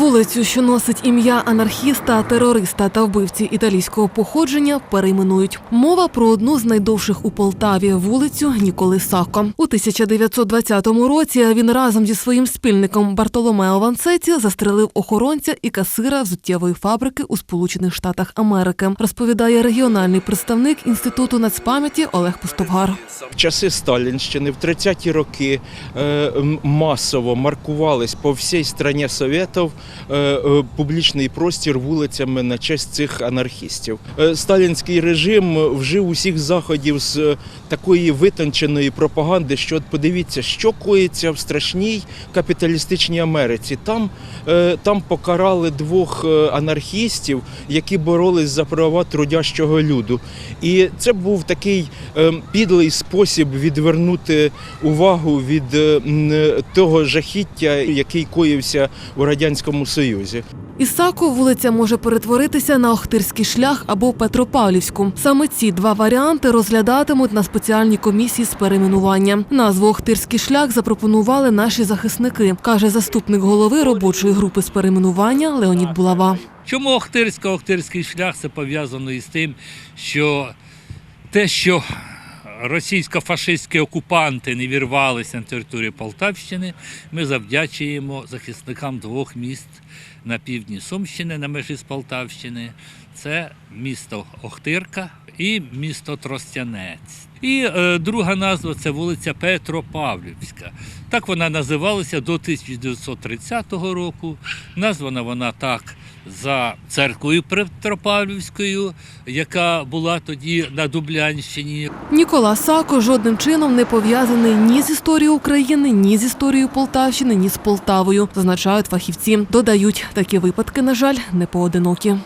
Вулицю, що носить ім'я анархіста, терориста та вбивці італійського походження, перейменують. Мова про одну з найдовших у Полтаві вулицю Ніколи Сако. У 1920 році він разом зі своїм спільником Бартоломео Ванцеті застрелив охоронця і касира взуттєвої фабрики у Сполучених Штатах Америки. Розповідає регіональний представник інституту нацпам'яті Олег Пустовгар. В часи Сталінщини, в 30-ті роки е, масово маркувались по всій страні Совєтів публічний простір вулицями на честь цих анархістів. Е, Сталінський режим вжив усіх заходів з е, такої витонченої пропаганди, що от подивіться, що коїться в страшній капіталістичній Америці. Там, е, там покарали двох е, анархістів, які боролись за права трудящого люду. І це був такий е, підлий спосіб відвернути увагу від е, того жахіття, який коївся у радянському союзі. Із вулиця може перетворитися на Охтирський шлях або Петропавлівську. Саме ці два варіанти розглядатимуть на спеціальній комісії з перейменування. Назву Охтирський шлях запропонували наші захисники, каже заступник голови робочої групи з перейменування Леонід Булава. Чому Охтирська, Охтирський шлях це пов'язано із тим, що те, що російсько-фашистські окупанти не вірвалися на територію Полтавщини, ми завдячуємо захисникам двох міст на півдні Сумщини на межі з Полтавщини. Це місто Охтирка і місто Тростянець. І е, друга назва це вулиця Петропавлівська. Так вона називалася до 1930 року. Названа вона так за церквою Петропавлівською, яка була тоді на Дублянщині. Нікола Сако жодним чином не пов'язаний ні з історією України, ні з історією Полтавщини, ні з Полтавою, зазначають фахівці. Додають, такі випадки, на жаль, не поодинокі.